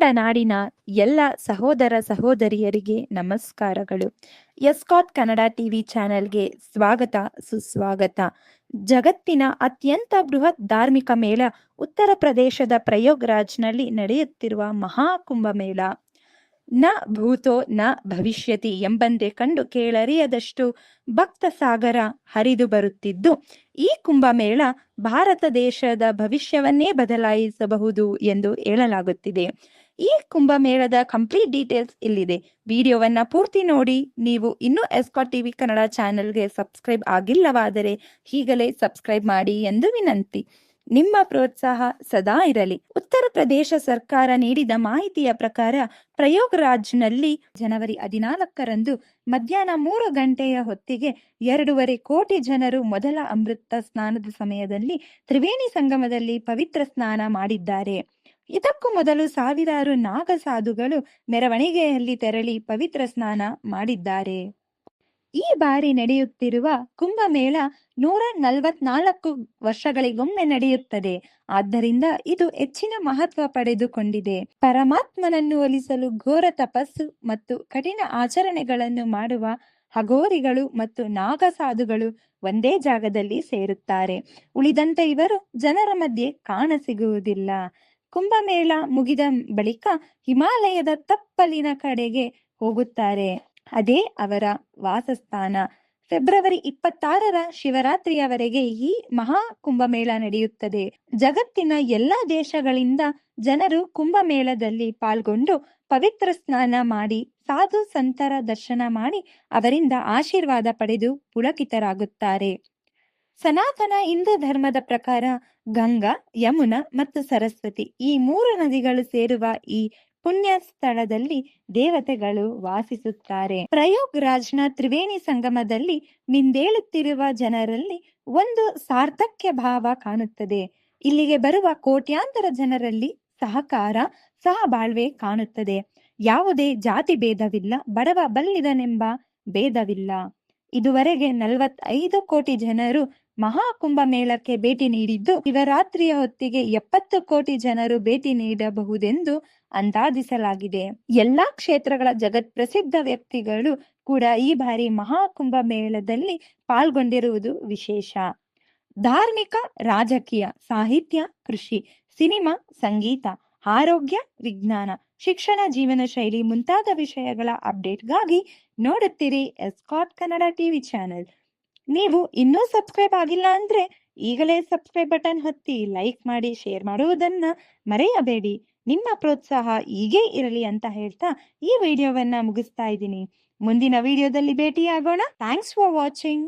ಕನ್ನಡ ನಾಡಿನ ಎಲ್ಲ ಸಹೋದರ ಸಹೋದರಿಯರಿಗೆ ನಮಸ್ಕಾರಗಳು. ಎಸ್ಕಾಟ್ ಕನ್ನಡ ಟಿವಿ ಚಾನೆಲ್ಗೆ ಸ್ವಾಗತ, ಸುಸ್ವಾಗತ. ಜಗತ್ತಿನ ಅತ್ಯಂತ ಬೃಹತ್ ಧಾರ್ಮಿಕ ಮೇಳ ಉತ್ತರ ಪ್ರದೇಶದ ಪ್ರಯೋಗ್ರಾಜ್ನಲ್ಲಿ ನಡೆಯುತ್ತಿರುವ ಮಹಾಕುಂಭಮೇಳ ನ ಭೂತೋ, ನ ಭವಿಷ್ಯತಿ ಎಂಬಂತೆ ಕಂಡು ಕೇಳರಿಯದಷ್ಟು ಭಕ್ತ ಸಾಗರ ಹರಿದು ಬರುತ್ತಿದ್ದು, ಈ ಕುಂಭಮೇಳ ಭಾರತ ದೇಶದ ಭವಿಷ್ಯವನ್ನೇ ಬದಲಾಯಿಸಬಹುದು ಎಂದು ಹೇಳಲಾಗುತ್ತಿದೆ. ಈ ಕುಂಭಮೇಳದ ಕಂಪ್ಲೀಟ್ ಡೀಟೇಲ್ಸ್ ಇಲ್ಲಿದೆ. ವಿಡಿಯೋವನ್ನ ಪೂರ್ತಿ ನೋಡಿ. ನೀವು ಇನ್ನೂ ಎಸ್ಕಾಟ್ ಟಿವಿ ಕನ್ನಡ ಚಾನೆಲ್ಗೆ ಸಬ್ಸ್ಕ್ರೈಬ್ ಆಗಿಲ್ಲವಾದರೆ ಈಗಲೇ ಸಬ್ಸ್ಕ್ರೈಬ್ ಮಾಡಿ ಎಂದು ವಿನಂತಿ. ನಿಮ್ಮ ಪ್ರೋತ್ಸಾಹ ಸದಾ ಇರಲಿ. ಉತ್ತರ ಪ್ರದೇಶ ಸರ್ಕಾರ ನೀಡಿದ ಮಾಹಿತಿಯ ಪ್ರಕಾರ ಪ್ರಯೋಗ್ರಾಜ್ನಲ್ಲಿ ಜನವರಿ ಹದಿನಾಲ್ಕರಂದು ಮಧ್ಯಾಹ್ನ ಮೂರು ಗಂಟೆಯ ಹೊತ್ತಿಗೆ ಎರಡೂವರೆ ಕೋಟಿ ಜನರು ಮೊದಲ ಅಮೃತ ಸ್ನಾನದ ಸಮಯದಲ್ಲಿ ತ್ರಿವೇಣಿ ಸಂಗಮದಲ್ಲಿ ಪವಿತ್ರ ಸ್ನಾನ ಮಾಡಿದ್ದಾರೆ. ಇದಕ್ಕೂ ಮೊದಲು ಸಾವಿರಾರು ನಾಗ ಸಾಧುಗಳು ಮೆರವಣಿಗೆಯಲ್ಲಿ ತೆರಳಿ ಪವಿತ್ರ ಸ್ನಾನ ಮಾಡಿದ್ದಾರೆ. ಈ ಬಾರಿ ನಡೆಯುತ್ತಿರುವ ಕುಂಭಮೇಳ ನೂರ ನಲವತ್ನಾಲ್ಕು ವರ್ಷಗಳಿಗೊಮ್ಮೆ ನಡೆಯುತ್ತದೆ. ಆದ್ದರಿಂದ ಇದು ಹೆಚ್ಚಿನ ಮಹತ್ವ ಪಡೆದುಕೊಂಡಿದೆ. ಪರಮಾತ್ಮನನ್ನು ಒಲಿಸಲು ಘೋರ ತಪಸ್ಸು ಮತ್ತು ಕಠಿಣ ಆಚರಣೆಗಳನ್ನು ಮಾಡುವ ಹಗೋರಿಗಳು ಮತ್ತು ನಾಗಸಾಧುಗಳು ಒಂದೇ ಜಾಗದಲ್ಲಿ ಸೇರುತ್ತಾರೆ. ಉಳಿದಂತೆ ಇವರು ಜನರ ಮಧ್ಯೆ ಕಾಣಸಿಗುವುದಿಲ್ಲ ಕುಂಭಮೇಳ ಮುಗಿದ ಬಳಿಕ ಹಿಮಾಲಯದ ತಪ್ಪಲಿನ ಕಡೆಗೆ ಹೋಗುತ್ತಾರೆ. ಅದೇ ಅವರ ವಾಸಸ್ಥಾನ. ಫೆಬ್ರವರಿ ಇಪ್ಪತ್ತಾರರ ಶಿವರಾತ್ರಿಯವರೆಗೆ ಈ ಮಹಾ ಕುಂಭಮೇಳ ನಡೆಯುತ್ತದೆ. ಜಗತ್ತಿನ ಎಲ್ಲಾ ದೇಶಗಳಿಂದ ಜನರು ಕುಂಭಮೇಳದಲ್ಲಿ ಪಾಲ್ಗೊಂಡು ಪವಿತ್ರ ಸ್ನಾನ ಮಾಡಿ, ಸಾಧು ಸಂತರ ದರ್ಶನ ಮಾಡಿ, ಅವರಿಂದ ಆಶೀರ್ವಾದ ಪಡೆದು ಪುಳಕಿತರಾಗುತ್ತಾರೆ. ಸನಾತನ ಹಿಂದೂ ಧರ್ಮದ ಪ್ರಕಾರ ಗಂಗಾ, ಯಮುನಾ ಮತ್ತು ಸರಸ್ವತಿ ಈ ಮೂರು ನದಿಗಳು ಸೇರುವ ಈ ಪುಣ್ಯ ಸ್ಥಳದಲ್ಲಿ ದೇವತೆಗಳು ವಾಸಿಸುತ್ತಾರೆ. ಪ್ರಯೋಗ್ರಾಜ್ನ ತ್ರಿವೇಣಿ ಸಂಗಮದಲ್ಲಿ ನಿಂದೇಳುತ್ತಿರುವ ಜನರಲ್ಲಿ ಒಂದು ಸಾರ್ಥಕ್ಯ ಭಾವ ಕಾಣುತ್ತದೆ. ಇಲ್ಲಿಗೆ ಬರುವ ಕೋಟ್ಯಾಂತರ ಜನರಲ್ಲಿ ಸಹಕಾರ, ಸಹಬಾಳ್ವೆ ಕಾಣುತ್ತದೆ. ಯಾವುದೇ ಜಾತಿ ಭೇದವಿಲ್ಲ, ಬಡವ ಬಲ್ಲಿದನೆಂಬ ಭೇದವಿಲ್ಲ. ಇದುವರೆಗೆ ನಲವತ್ತೈದು ಕೋಟಿ ಜನರು ಮಹಾಕುಂಭ ಮೇಳಕ್ಕೆ ಭೇಟಿ ನೀಡಿದ್ದು, ಶಿವರಾತ್ರಿಯ ಹೊತ್ತಿಗೆ ಎಪ್ಪತ್ತು ಕೋಟಿ ಜನರು ಭೇಟಿ ನೀಡಬಹುದೆಂದು ಅಂದಾಜಿಸಲಾಗಿದೆ. ಎಲ್ಲಾ ಕ್ಷೇತ್ರಗಳ ಜಗತ್ ಪ್ರಸಿದ್ಧ ವ್ಯಕ್ತಿಗಳು ಕೂಡ ಈ ಬಾರಿ ಮಹಾಕುಂಭ ಮೇಳದಲ್ಲಿ ಪಾಲ್ಗೊಂಡಿರುವುದು ವಿಶೇಷ. ಧಾರ್ಮಿಕ, ರಾಜಕೀಯ, ಸಾಹಿತ್ಯ, ಕೃಷಿ, ಸಿನಿಮಾ, ಸಂಗೀತ, ಆರೋಗ್ಯ, ವಿಜ್ಞಾನ, ಶಿಕ್ಷಣ, ಜೀವನ ಶೈಲಿ ಮುಂತಾದ ವಿಷಯಗಳ ಅಪ್ಡೇಟ್ಗಾಗಿ ನೋಡುತ್ತೀರಿ ಎಸ್ಕಾಟ್ ಕನ್ನಡ ಟಿವಿ ಚಾನೆಲ್. ನೀವು ಇನ್ನೂ ಸಬ್ಸ್ಕ್ರೈಬ್ ಆಗಿಲ್ಲ ಅಂದ್ರೆ ಈಗಲೇ ಸಬ್ಸ್ಕ್ರೈಬ್ ಬಟನ್ ಹತ್ತಿ ಲೈಕ್ ಮಾಡಿ, ಶೇರ್ ಮಾಡುವುದನ್ನ ಮರೆಯಬೇಡಿ. ನಿಮ್ಮ ಪ್ರೋತ್ಸಾಹ ಹೀಗೆ ಇರಲಿ ಅಂತ ಹೇಳ್ತಾ ಈ ವಿಡಿಯೋವನ್ನ ಮುಗಿಸ್ತಾ ಇದ್ದೀನಿ. ಮುಂದಿನ ವಿಡಿಯೋದಲ್ಲಿ ಭೇಟಿಯಾಗೋಣ. Thanks for watching